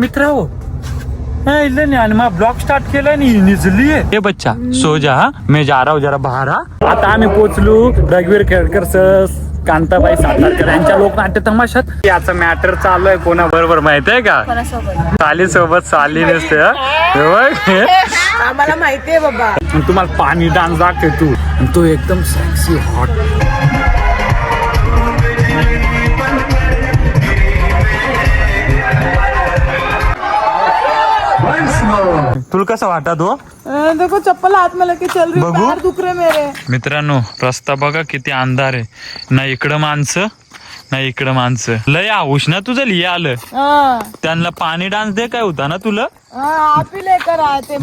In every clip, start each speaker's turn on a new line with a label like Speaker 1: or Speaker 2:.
Speaker 1: मित्र हो. आणि मग ब्लॉग स्टार्ट केला हे बच्चा सो जा मी जा रहा हूं जरा बाहेर हा. आता आम्ही पोचलो रघुवीर केळकर सर कांताबाई सातारकर यांच्या लोकनाट्य तमाशात. याचा मॅटर चालू आहे कोणा बरोबर माहीत आहे का साली सोबत साली नसते.
Speaker 2: आम्हाला माहितीये बाबा.
Speaker 1: तुम्हाला पाणी डान्स दाखव तू. तो एकदम सेक्सी हॉट तुला कसं वाटत हो?
Speaker 2: देखो चप्पल हाथ में लेके चल रही हूँ,
Speaker 1: बघू.
Speaker 2: पैर दुख रहे मेरे।
Speaker 1: मित्रांनो रस्ता बघा किती अंधार आहे. ना इकडं माणसं ना इकडं माणसं. लय आहुष ना तुझं लिहि आलं.
Speaker 2: हाँ,
Speaker 1: त्यांना पाणी डान्स दे काय होता ना तुला?
Speaker 2: हाँ, आप ही लेकर आए थे.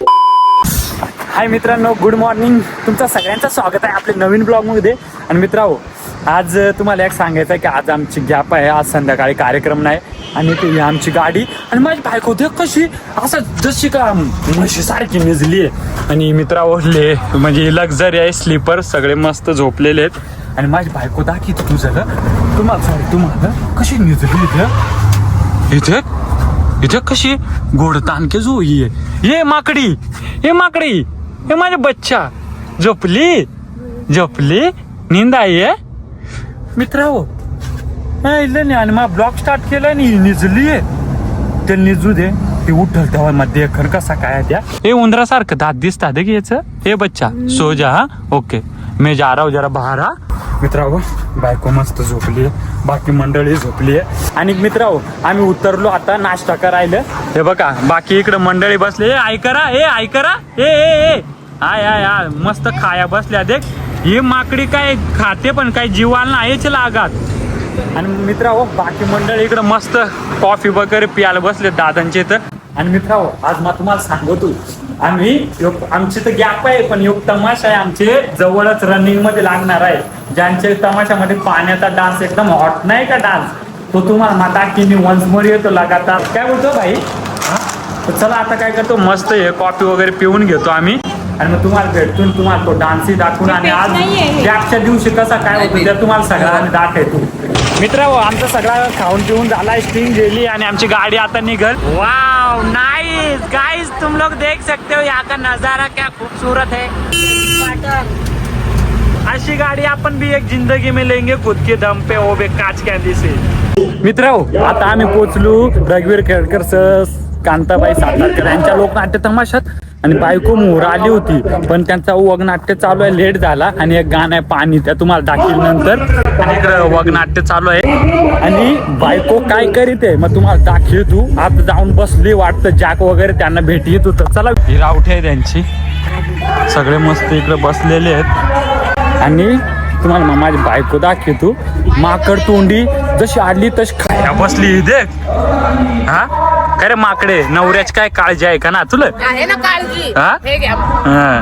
Speaker 1: हाय मित्रांनो गुड मॉर्निंग तुमचं सगळ्यांचं स्वागत आहे आपल्या नवीन ब्लॉगमध्ये आणि मित्रांनो आज तुम्हाला एक सांगायचं आहे की आज आमची गॅप आहे. आज संध्याकाळी कार्यक्रम नाही. आणि ती आमची गाडी. आणि माझी बायको दे कशी असं जशी का म्हशी सारखी निजली आहे. आणि मित्रा ओढले म्हणजे लक्झरी आहे स्लीपर सगळे मस्त झोपलेले आहेत. आणि माझी बायको दाखी तुझं तुम्हाला सॉरी तुम्हाला कशी निजली इथं इथे इथे कशी गोड तानके जो ये ये माकडी ये माकडी. हे माझ्या बच्चा. झोपली? झोपली? नींद आहे? मित्र हो. नाही आणि मग ब्लॉग स्टार्ट केला आणि निजली ते निजू दे. ते उठल तेव्हा मध्ये खर कसा काय द्या त्या. हे उंदरासारखं दात दिसतात की याच हे बच्चा सो जा हा? ओके. मी जा राव जरा बाहेर हा? मित्रांनो हो, बायको मस्त झोपली आहे. बाकी मंडळी झोपली आहे. आणि मित्राओ हो, आम्ही उतरलो आता नाश्ता करायला. हे बघा बाकी इकडे मंडळी बसले ऐकरा हे ऐकरा हे हे ए आय आय आय मस्त खाया बसल्या देख. ही माकडी काय खाते पण काही जीवाला नाहीच लागात. आणि मित्रांनो बाकी मंडळी इकडे मस्त कॉफी वगैरे प्यायला बसले दादांचे इथं. आणि मित्रांनो आज मग तुम्हाला सांगतो आम्ही योग- आमची तर गॅप आहे पण योग तमाशा आहे आमचे जवळच रनिंगमध्ये लागणार आहे. ज्यांच्या तमाशामध्ये पाण्याचा डान्स एकदम हॉट नाही का डान्स तो तुम्हाला माता की वन्स मोर येतो लगातार. काय बोलतो भाई? तर चला आता काय करतो मस्त हे कॉफी वगैरे पिऊन घेतो आम्ही. आणि मग तुम्हाला भेटून तुम्हाला तो डान्सही दाखवून आणि आज गॅपच्या दिवशी कसा काय होतो ते तुम्हाला सगळं आम्ही दाखवतो. मित्र आमचा सगळा खाऊन पिऊन झाला स्टिंग गेली आणि आमची गाडी आता निघल. वाव नाइस गाइस तुम लोग देख सकते हो यहाँ का नजारा क्या खूबसूरत है. अशी गाडी आपण भी एक जिंदगी में लेंगे खुद के दम पे ओ बे काच कॅन्डी से. मित्र आता आम्ही पोचलो रघुवीर केळकर सर कांताबाई सातारकर यांच्या लोकनाट्य तमाशात. आणि बायको मोर आली होती. पण त्यांचा वगनाट्य चालू आहे लेट झाला आणि एक गाणं आहे पाणी त्या तुम्हाला दाखील नंतर. आणि इकडं वगनाट्य चालू आहे. आणि बायको काय करीत आहे मग तुम्हाला दाखील तू. आता जाऊन बसली वाटतं जॅक वगैरे त्यांना भेटी येत होतं. चला. ही रावठी आहे त्यांची. सगळे मस्त इकडे बसलेले आहेत. आणि तुम्हाला मग माझी बायको दाखवतो माकड तोंडी जशी आडली तशी बसली देख. हा? काय रे माकडे नवऱ्याची काय काळजी आहे का ना तुला?
Speaker 2: आहे ना काळजी.
Speaker 1: हा?
Speaker 2: हे घ्या.
Speaker 1: हा.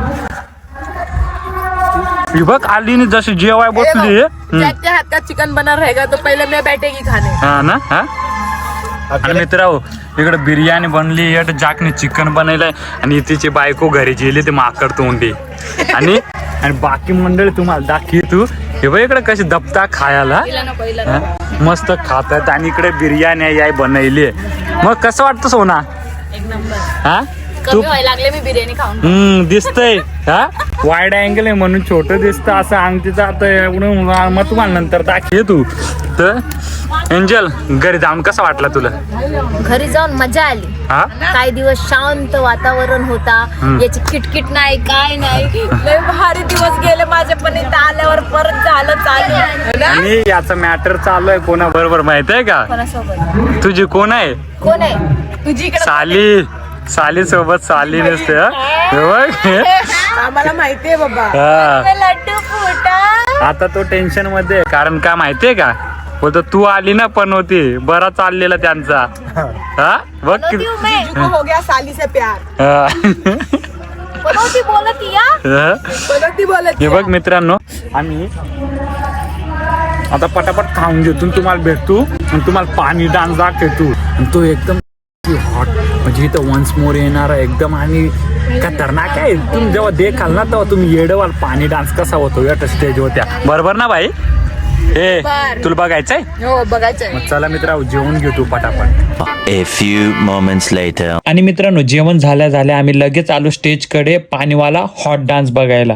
Speaker 1: ही बघ आली नी जशी जेवाय बसली. हम्म.
Speaker 2: ज्याच्या चिकन बना रहेगा तो पहले मैं बैठेगी खाने
Speaker 1: हा ना हा? आणि मित्रांनो इकडे बिर्याणी बनली इकडे जाकने चिकन बनवलंय. आणि तिची बायको घरी गेली ते माकड तोंडी. आणि आणि बाकी मंडळी तुम्हाला दाखी तू. हे बघ इकडे कशी दबता खायला? मस्त खातात आणि इकडे बिर्याणी याय बनवली. मग कसं वाटतं सोना? हा?
Speaker 2: कमी व्हायला लागले मी बिर्याणी खाऊन
Speaker 1: हम्म दिसतंय. हा? वाईड अँगल आहे म्हणून छोट दिसतं असं अंगठीचं आता एवढं मग तुम्हाला नंतर दाखव तू. तर एंजल घरी जाऊन कसा वाटला तुला?
Speaker 3: घरी जाऊन मजा आली.
Speaker 1: हा?
Speaker 3: काही दिवस शांत वातावरण होता.
Speaker 1: हम्म.
Speaker 3: याची किटकिट नाही काय नाही.
Speaker 2: लय भारी दिवस गेले माझे पण इथं आल्यावर परत झालं चालू. ना?
Speaker 1: आणि याचा मॅटर चालू आहे कोणा बरोबर माहीत आहे का?
Speaker 3: कोणासोबत?
Speaker 1: तुझी कोण आहे?
Speaker 3: कोण आहे?
Speaker 2: तुझी इकडे
Speaker 1: साली. साली सोबत साली नसते हा? हे
Speaker 2: आम्हाला माहितीये बाबा
Speaker 1: हा.
Speaker 3: लड्डू फुटा
Speaker 1: आता तो टेन्शनमध्ये आहे. कारण का माहितीये का बोलतो तू आली ना पण होती बरा चाललेला त्यांचा हा बघ
Speaker 3: हूँ
Speaker 2: हो गया साली से प्यार
Speaker 1: हा.
Speaker 3: बनवती बोलत या
Speaker 1: हा.
Speaker 2: बोलती बोलत
Speaker 1: हे बघ मित्रांनो आम्ही आता पटापट खाऊन घेतो तुम्हाला भेटतो आणि तुम्हाला पाणी डान्स दाखवतो आणि तो एकदम हॉट म्हणजे इथं वन्स मोर येणार एकदम आणि खतरनाक आहे. तुम्ही जेव्हा देखाल ना तेव्हा तुम्ही येडवाल. पाणी डान्स कसा होतो? या स्टेज होत्या बरोबर ना भाई ए. तुला बघायचंय?
Speaker 2: हो बघायचंय.
Speaker 1: मग चला मित्रा जेवून घेऊ तू पटापट.
Speaker 4: A few moments later.
Speaker 1: आणि मित्रांनो जेवण झाल्या झाल्या आम्ही लगेच आलो स्टेजकडे पाणीवाला हॉट डान्स बघायला.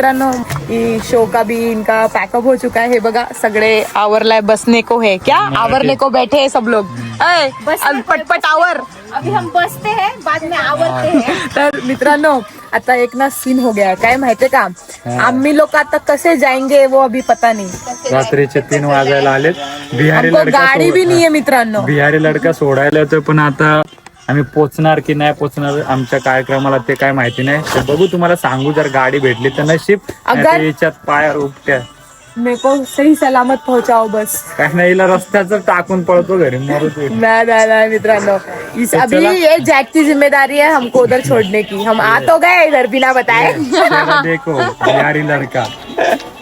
Speaker 2: मित्रांनो ये शो का भी इनका पैकअप हो चुका है हे बघा सगळे आवरलाय. बसने को है. क्या? आवरने को बैठे हैं सब लोग. अय, पटपट आवर.
Speaker 3: अभी हम बसते हैं बाद में आवरते हैं.
Speaker 2: तर मित्रांनो आता एक ना सीन हो गया. काय माहितीये का? आम्ही लोक आता कसे जाएंगे वो अभी पता नहीं.
Speaker 1: रात्रीचे तीन वाजायला आलेत. बिहारी
Speaker 2: हमको
Speaker 1: लडका
Speaker 2: गाडी भी
Speaker 1: सोड-
Speaker 2: नहीं है. मित्रांनो.
Speaker 1: बिहारी लडका सोडायला येतोय पण आता आम्ही पोचणार की नाही पोचणार आमच्या कार्यक्रमाला ते काय माहिती नाही. बघू तुम्हाला सांगू जर गाडी भेटली तर नशीब. याच्यात पायावर उपट्या.
Speaker 2: मेरे को सही सलामत पहुंचाओ बस.
Speaker 1: काय नाही हिला रस्त्याच टाकून पळतो घरी मरू तू
Speaker 2: नहीं नहीं नहीं मित्रांनो. इस अभी। ये जैक की जिम्मेदारी है हमको उधर छोड़ने की. हम आ तो गए इधर बिना बताए.
Speaker 1: त्याला देखो बिहारी लडका.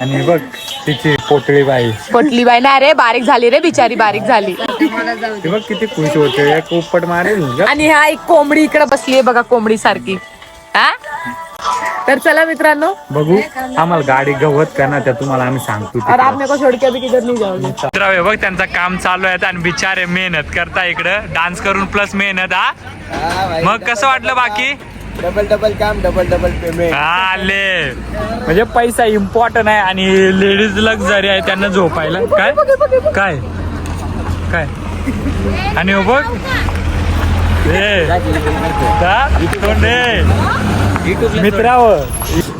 Speaker 1: आणि बघ तिची पोटळी बाई
Speaker 2: पोटली बाई ना रे बारीक झाली रे बिचारी बारीक झाली.
Speaker 1: ती बघ किती खुश होते. एक उपट मारेल.
Speaker 2: आणि हा एक कोंबडी इकडे बसली आहे बघा कोंबडी सारखी. हा? तर चला मित्रांनो.
Speaker 1: बघू. आम्हाला गाडी गवत का ना त्या तुम्हाला आम्ही सांगतो
Speaker 2: और आप मेरे को छोड़ के अभी किधर नहीं जाओगे
Speaker 1: मित्रांनो, बघ त्यांचं काम चालू आहे आणि बिचारे मेहनत करता इकडं. डान्स करून प्लस मेहनत हा? मग कसं वाटलं बाकी?
Speaker 5: डबल डबल काम डबल डबल पेमेंट
Speaker 1: आले. म्हणजे पैसा इम्पॉर्टंट आहे आणि लेडीज लक्झरी आहे त्यांना झोपायला. काय? काय? काय? आणि हो बघ. ए? कोण ए? मित्राव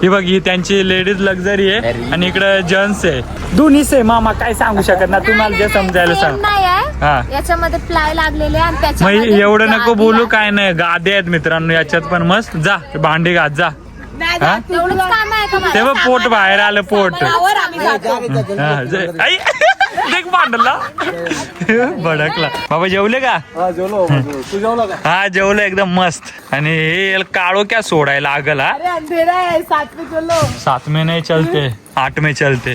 Speaker 1: ही बघ ही त्यांची लेडीज लक्झरी आहे आणि इकडे जेंट्स आहे. दोन्हीच आहे मामा काय सांगू शकत ना तुम्हाला जे समजायला सांग.
Speaker 3: नाही
Speaker 1: हा.
Speaker 3: याच्यामध्ये प्लाय लागलेले आणि
Speaker 1: मग
Speaker 3: त्याच्यामध्ये
Speaker 1: एवढं नको बोलू. काय नाही. गादे आहेत मित्रांनो याच्यात पण मस्त. जा भांडी घात जा. हा?
Speaker 3: एवढंच काम आहे का मला?
Speaker 1: तेव्हा पोट बाहेर आलं पोट.
Speaker 2: आवर आम्ही जातो
Speaker 1: हा, जे- आई. देख भांडला. भडकला. बाबा जेवले का?
Speaker 5: हा जेवलो तू जेवला का?
Speaker 1: हा जेवलं एकदम मस्त. आणि हे काळो क्या सोडायला लागल हा?
Speaker 2: अरे अंधेरा आहे. सात
Speaker 1: में नाही चलते आठ में चलते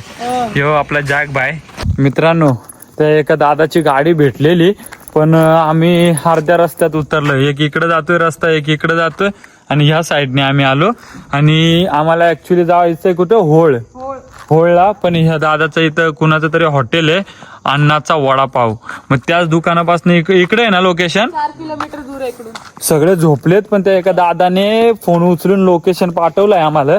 Speaker 1: यो आपला जाग बाय. मित्रांनो त्या एका दादाची गाडी भेटलेली पण आम्ही अर्ध्या रस्त्यात उतरलो एक इकडे जातोय रस्ता एक इकडे जातोय आणि ह्या साईडने आम्ही आलो. आणि आम्हाला ऍक्च्युली जायचंय कुठं? होळ. होळला पण ह्या दादाचं इथं कुणाचं तरी हॉटेल आहे अन्नाचा वडापाव. मग त्याच दुकानापासून इक- इकडे आहे ना लोकेशन
Speaker 2: चार किलोमीटर दूर आहे इकडून.
Speaker 1: सगळे झोपलेत पण त्या एका दादाने फोन उचलून लोकेशन पाठवलंय आम्हाला.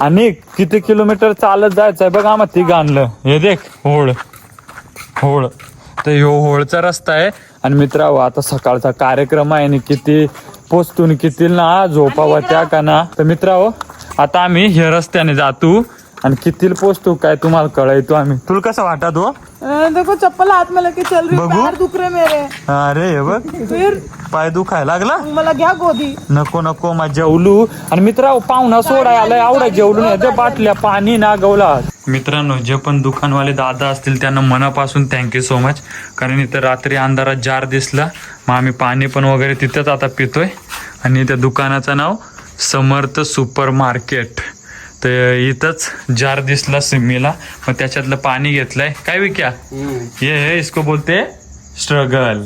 Speaker 1: आणि किती किलोमीटर चालत जायचंय बघ आम्हाला ती आणलं हे देख होळ. होळ. तर ह्यो होळचा रस्ता आहे. आणि मित्रा आता सकाळचा कार्यक्रम आहे आणि किती पोचतून किती ना झोपावा त्या का ना तर मित्रा आता आम्ही हे रस्त्याने जातो. आणि कितीला पोचतो काय तुम्हाला कळायतो आम्ही? तुला कसं वाटत हो
Speaker 2: देखो चप्पल हाथ में लेके चल रही हूँ,
Speaker 1: बघू.
Speaker 2: पैर दुख रहे मेरे.
Speaker 1: अरे हे बघ.
Speaker 2: फिर?
Speaker 1: पाय दुखायला लागला?
Speaker 2: मला घ्या गोदी.
Speaker 1: नको नको मग जेवलू. आणि मित्रा पाहुणा सोडाय आलाय आवडा जेवलू नाही ते बाटल्या पाणी ना गवला. मित्रांनो जे पण दुकानवाले दादा असतील त्यांना मनापासून थँक्यू सो मच कारण इथं रात्री अंधारात जार दिसला. मग आम्ही पाणी पण वगैरे तिथंच आता पितोय. आणि त्या दुकानाचं नाव समर्थ सुपर मार्केट तर इथंच जार दिसला सिम्मीला मग त्याच्यातलं पाणी घेतलंय. काय विक्या? ये हे इसको बोलते. स्ट्रगल.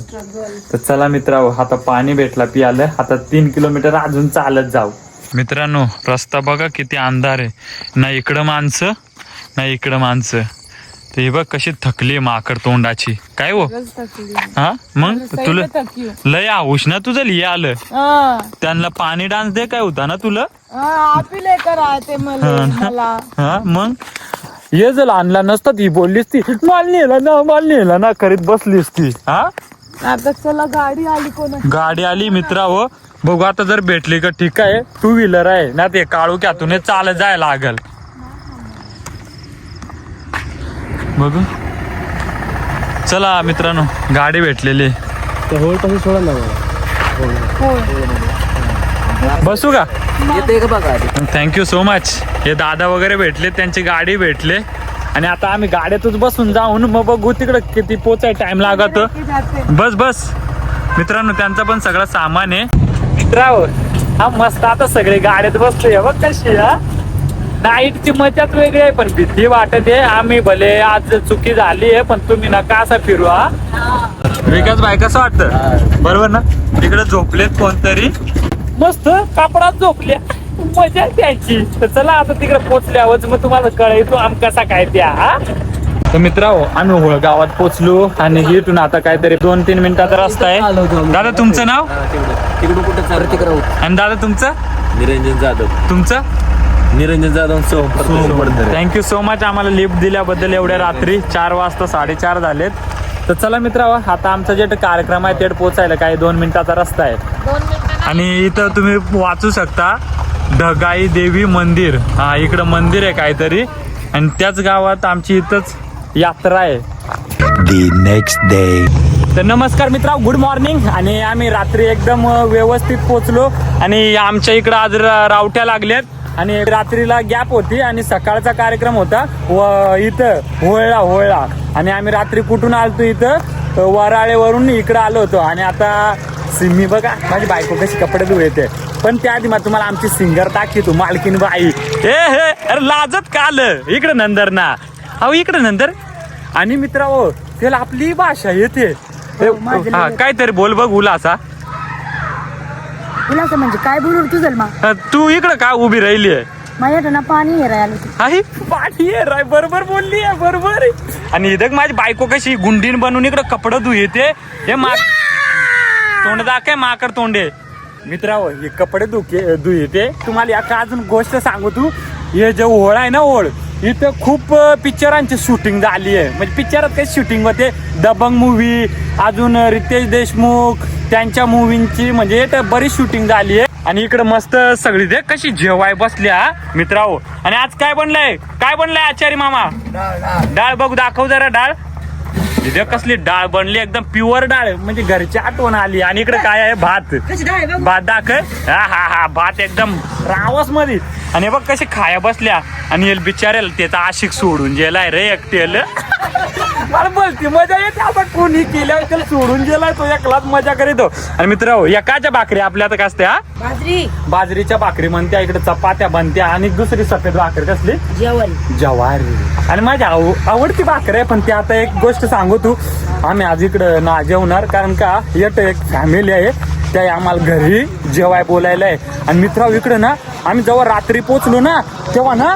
Speaker 1: तर चला मित्रांनो आता पाणी भेटला पियालं. आता तीन किलोमीटर अजून चालत जाऊ. मित्रांनो रस्ता बघा किती अंधार आहे. ना इकडं माणसं ना इकडं माणसं. तर ही बघ कशी थकली माकड तोंडाची. काय हो? हा? मग? तुला लय आहुष ना तुझं लिहि आलं.
Speaker 2: हाँ,
Speaker 1: त्यांना पाणी डान्स दे काय होता ना तुला?
Speaker 2: हाँ, आप ही लेकर आए थे मला मला.
Speaker 1: हा मग? ये जर आणला नसता ती बोललीस ती. माल नेला ना माल नेला ना करीत बसलीस ती. हा?
Speaker 2: आता चला गाडी आली कोण
Speaker 1: गाडी आली मित्रा हो. बघू आता जर भेटली का ठीक आहे. टू व्हीलर आहे. ना ते काळू क्यातून चालत जायला लागल. बघू. चला मित्रांनो. गाडी भेटलेली.
Speaker 5: सोडा ना
Speaker 1: बसू का?
Speaker 5: येते का बघा
Speaker 1: थँक्यू सो मच हे दादा वगैरे भेटले त्यांची गाडी भेटले. आणि आता आम्ही गाड्यातच बसून जाऊन मग बघू तिकडं किती पोचाय टाइम लागत. बस बस. मित्रांनो त्यांचा पण सगळं सामान आहे. मित्रांनो हा मस्त आता सगळे गाड्यात बसतोय. बघ कशी हा. नाईटची मजाच वेगळी आहे पण भीती वाटत. आहे आम्ही भले आज चुकी झाली आहे पण तुम्ही नका असं फिरू हा. विकास भाई कसं वाटतं? बरोबर ना? तिकडे झोपलेत कोणतरी? मस्त कापडात झोपल्या. मजा त्यांची तर चला आता तिकडे पोचल्यावर मग तुम्हाला कळायचो आम कसा काय त्या हा? तर मित्रांनो आम्ही होळ गावात पोचलो आणि इथून आता काहीतरी दोन तीन मिनिटाचा रस्ता आहे. दादा तुमचं नाव?
Speaker 5: तिकडून कुठं चालू तिकडं
Speaker 1: आणि दादा तुमचं?
Speaker 5: निरंजन जाधव.
Speaker 1: तुमचं?
Speaker 5: निरंजन जाधव सोम
Speaker 1: थँक्यू सो मच आम्हाला लिफ्ट दिल्याबद्दल एवढ्या रात्री चार वाजता साडेचार झालेत. तर चला मित्रांनो आता आमचा जे कार्यक्रम आहे ते पोचायला काही दोन मिनिटाचा रस्ता आहे. आणि इथं तुम्ही वाचू शकता ढगाई देवी मंदिर. हा इकडं मंदिर आहे काहीतरी. आणि त्याच गावात आमची इथंच यात्रा आहे.
Speaker 4: The next day.
Speaker 1: तर नमस्कार मित्रा गुड मॉर्निंग आणि आम्ही रात्री एकदम व्यवस्थित पोचलो. आणि आमच्या इकडं आज रावट्या लागल्यात. आणि रात्रीला गॅप होती आणि सकाळचा कार्यक्रम होता. व इथं होळला होळला. आणि आम्ही रात्री कुठून आलतो इथं? वराळेवरून इकडं आलो होतो. आणि आता सिम्मी बघा माझी बायको कशी कपडे धुळ येते पण त्याआधी मग तुम्हाला आमची सिंगर दाखवतो मालकीन बाई. हे हे अरे लाजत का आलं? इकडं नंदर ना. अहो इकडं नंतर आणि मित्रा हो त्याला आपली भाषा येते. हे, काहीतरी बोल बघ उलासा
Speaker 6: उलास म्हणजे काय बोलू तू
Speaker 1: तू इकडं का उभी राहिली आहे?
Speaker 6: माझ्या ना पाणी हे तू.
Speaker 1: आई पाठी आहे राय बरोबर बोलली आहे बरोबर आहे. आणि इथं माझी बायको कशी गुंडीन बनवून इकडं कपडं धु येते हे मा तोंड दाखय माकड तोंडे मित्राव हे कपडे धुके धु येते तुम्हाला या अजून गोष्ट सांगू तू. हे जे ओळ आहे ना ओळ इथं खूप पिक्चरांची शूटिंग झाली आहे. म्हणजे पिक्चरात काही शूटिंग होते. दबंग मूवी अजून रितेश देशमुख त्यांच्या मूवींची म्हणजे इथं बरीच शूटिंग झाली आहे. आणि इकडे मस्त सगळी दे कशी जेवाय बसल्या मित्राओ आणि आज काय बनलंय? काय बनलंय आचारी मामा? डाळ बघ दाखव जरा डाळ. इथे कसली डाळ बनली एकदम प्युअर डाळ. म्हणजे घरची आठवण आली. आणि इकडे काय आहे? भात. भात दाखव. हा हा हा. भात एकदम रावसमध्ये आणि बघ कशी खाया बसल्या. आणि येल बिचारेल त्याचा आशिक सोडून गेलाय रे एकटेल. मला बोलती मजा येते आता. कोणी केल्या त्याला सोडून गेलाय तो एकलाच मजा करीतो. आणि मित्र एकाच्या भाकरी आपल्या आता कसते हा
Speaker 2: बाजरी.
Speaker 1: बाजरीच्या भाकरी म्हणत्या इकडे चपात्या बनत्या आणि दुसरी सफेद भाकरी कसली?
Speaker 6: जेवण.
Speaker 1: जवारी. आणि माझी आव आवडती भाकर आहे पण ते आता एक गोष्ट सांगू तू आम्ही आज इकडं ना जेवणार कारण का येत एक फॅमिली आहे. त्या आम्हाला घरी जेवाय बोलायला आहे. आणि मित्रा इकडं ना आम्ही जेव्हा रात्री पोचलो ना तेव्हा ना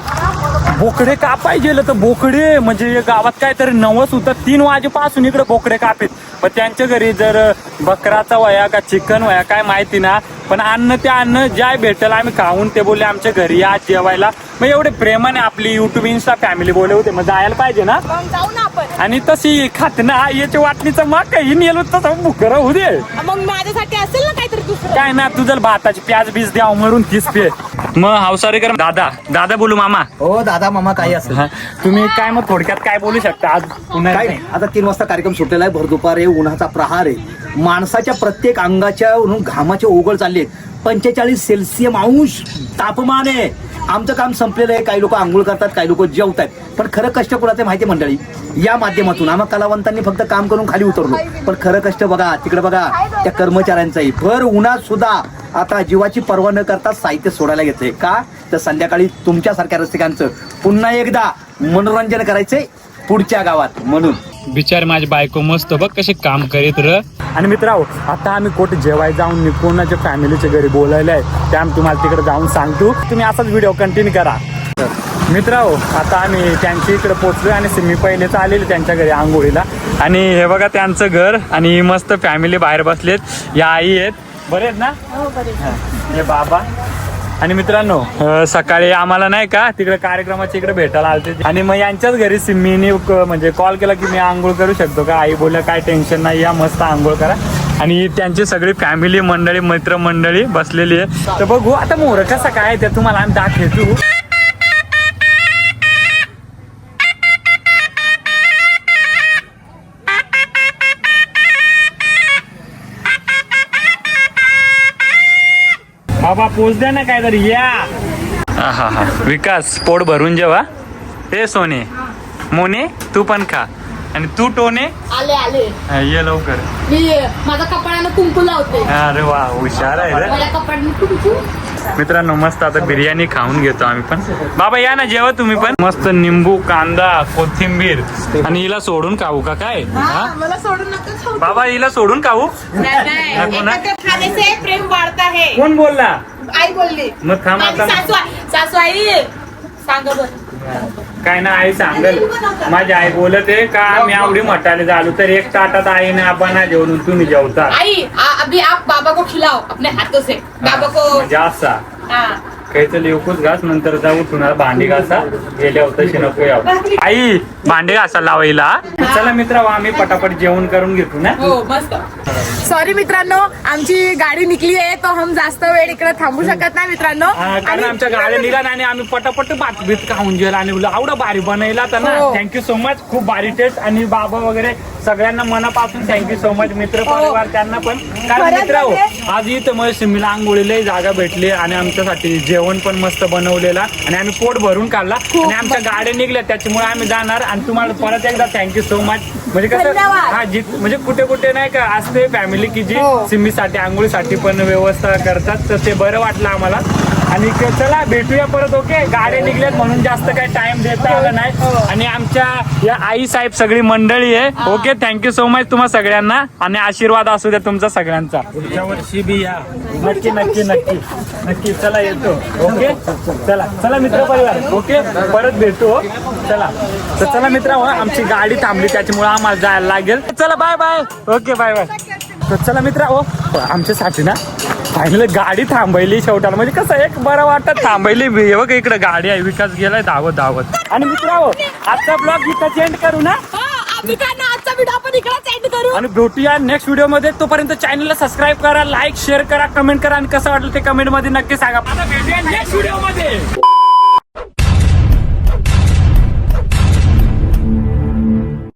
Speaker 1: बोकडे कापाय गेलं तर बोकडे म्हणजे गावात काय तरी नवस होतं तीन वाजेपासून इकडे बोकडे कापेत. पण त्यांच्या घरी जर बकराचा वया का चिकन वया काय माहिती ना पण अन्न ते अन्न ज्या भेटेल आम्ही खाऊन ते बोलले आमच्या घरी या जेवायला. मग एवढे प्रेमाने आपली युट्यूब इन्स्टा फॅमिली बोलले होते मग जायला पाहिजे ना?
Speaker 2: मग जाऊ ना आपण.
Speaker 1: आणि तशी खात ना याच्या वाटणीचं मग काही नेलो तसं बुकर होऊ दे.
Speaker 2: मग माझ्यासाठी असेल ना काहीतरी दुसरं?
Speaker 1: काय ना तुझं भाताची प्याज बीज द्या मरून तीस पे. मग हावसारी कर दादा दादा बोलू मामा.
Speaker 7: हो दादा मामा काही असेल.
Speaker 1: हा, तुम्ही काय मग थोडक्यात काय बोलू शकता? आज पुन्हा
Speaker 7: काय नाही. आता तीन वाजता कार्यक्रम सुटलेला आहे भरदुपार आहे उन्हाचा प्रहार आहे. माणसाच्या प्रत्येक अंगाच्या वरून घामाचे ओघळ चालले पंचेचाळीस सेल्सियम अंश तापमान आहे. आमचं काम संपलेलं आहे. काही लोक आंघोळ करतात काही लोक जेवतात पण खरं कष्ट कुणाचे माहिती मंडळी? या माध्यमातून. आम्हा कलावंतांनी फक्त काम करून खाली उतरलो. पण खरं कष्ट बघा तिकडे बघा त्या कर्मचाऱ्यांचाही. भर उन्हात सुद्धा आता जीवाची पर्वा न करता साहित्य सोडायला घेतलंय का? तर संध्याकाळी तुमच्यासारख्या रसिकांचं पुन्हा एकदा मनोरंजन करायचंय पुढच्या गावात. म्हणून.
Speaker 1: बिचार माझी बायको मस्त बघ कशी काम करीत र. आणि मित्रांनो आता आम्ही कुठे जेवाय जाऊन कोणाच्या फॅमिलीच्या घरी बोलायला आहे ते आम्ही तुम्हाला तिकडे जाऊन सांगतो. तुम्ही असाच व्हिडिओ कंटिन्यू करा. मित्रांनो आता आम्ही त्यांच्या इकडे पोहोचलोय आणि मी पहिलेच आलेले त्यांच्या घरी आंघोळीला. आणि हे बघा त्यांचं घर आणि मस्त फॅमिली बाहेर बसलेत. या आई आहेत. बरे आहेत ना? हा. हे बाबा. आणि मित्रांनो अं, सकाळी आम्हाला नाही का तिकडे कार्यक्रमाच्या इकडे भेटायला आलते. आणि मग यांच्याच घरी सिम्मीने क- म्हणजे कॉल केला की मी आंघोळ करू शकतो का? आई बोलल्या काय टेन्शन नाही या मस्त आंघोळ करा. आणि त्यांची सगळी फॅमिली मंडळी मित्रमंडळी बसलेली आहे. तर बघू आता मोर कसा काय ते तुम्हाला आम्ही दाखवतो. बाबा पोच द्या ना काहीतरी या. हा हा. हा विकास पोट भरून जेवा. हे सोने. मोने तू पण खा. आणि तू टोने?
Speaker 3: आले आले.
Speaker 1: हा, ये लवकर.
Speaker 3: मी माझ्या कपड्यानं कुंकू लावते.
Speaker 1: अरे वा हुशार आहे रे.
Speaker 3: माझ्या कपड्यानं कुंकू.
Speaker 1: मित्रांनो मस्त आता बिर्याणी खाऊन घेतो आम्ही पण. बाबा या ना जेवा तुम्ही पण. मस्त निंबू कांदा कोथिंबीर आणि हिला सोडून खाऊ का काय? हा? बाबा हिला सोडून खाऊ?
Speaker 2: प्रेम वाढत आहे.
Speaker 1: कोण बोलला?
Speaker 2: आई बोलली.
Speaker 1: मग थांब आता.
Speaker 2: सासू आई सांग बर.
Speaker 1: काय ना आई सांगल. माझी आई बोलत आहे का मी आवडी मटाले झालो तर एक ताटात आईने आपण जेवण तुम्ही जेवता.
Speaker 2: आई अभी आप बाबा को खिलाओ अपने हाथों से. बाबा को
Speaker 1: म्हणजे
Speaker 2: हाँ
Speaker 1: लिवकूच घास नंतर जाऊ उठून भांडी घासा. गेल्या तशी नको यावं आई भांडी घासा लावायला चला मित्र आम्ही पटापट जेवण करून घेतो ना?
Speaker 2: हो मस्त. सॉरी मित्रांनो आमची गाडी निघली आहे तो हम जास्त वेळ इकडे थांबू शकत नाही मित्रांनो.
Speaker 1: कारण आमच्या गाड्या निघाला आणि आम्ही पटापट भात बीत खाऊन गेलो आणि आवडा भारी बनवला तर ना. थँक्यू सो मच खूप भारी टेस्ट आणि बाबा वगैरे सगळ्यांना मनापासून थँक्यू सो मच मित्र परिवार त्यांना पण. कारण
Speaker 2: खरंच
Speaker 1: मित्र हो,
Speaker 2: म्हणजे-
Speaker 1: आज इथं मग सिमीला आंघोळीलाही जागा भेटली आणि आमच्यासाठी जेवण पण मस्त बनवलेला आणि आम्ही पोट भरून काढला आणि आमच्या गाड्या निघल्या त्याच्यामुळे आम्ही जाणार आणि तुम्हाला परत एकदा थँक्यू सो मच म्हणजे कसं
Speaker 2: धन्यवाद.
Speaker 1: हा जी म्हणजे कुठे कुठे नाही का असते फॅमिली की जी
Speaker 2: हो.
Speaker 1: सिमीसाठी आंघोळीसाठी पण व्यवस्था करतात तर ते बरं वाटलं आम्हाला. आणि चला भेटूया परत ओके? गाड्या निघल्यात म्हणून जास्त काही टाइम देता आला नाही.
Speaker 2: हो.
Speaker 1: आणि आमच्या या आई साहेब सगळी मंडळी आहे. ओके थँक्यू सो मच तुम्हा सगळ्यांना. आणि आशीर्वाद असू द्या तुमचा सगळ्यांचा. पुढच्या वर्षी बी या. नक्की नक्की नक्की. नक्की चला येतो. ओके? चला. चला मित्र परिवार ओके? परत भेटू हो. चला. तर चला मित्र आमची गाडी थांबली त्याच्यामुळे आम्हाला जायला लागेल. चला bye bye okay bye bye तर चला मित्र हो. आमच्यासाठी ना फायनल गाडी थांबवली शेवटाला म्हणजे कसं एक बरं वाटत थांबवली. हे बघ इकडे गाडी आहे विकास गेलाय धावत धावत. आणि मित्र हो आजचा ब्लॉग इथं चेंज करू ना?
Speaker 2: एंड करू.
Speaker 1: आणि भेटूया नेक्स्ट व्हिडिओमध्ये. तोपर्यंत चॅनलला सबस्क्राईब करा लाईक शेअर करा कमेंट करा. आणि कसं वाटलं ते कमेंटमध्ये नक्की सांगा. आता भेटूया नेक्स्ट व्हिडिओमध्ये.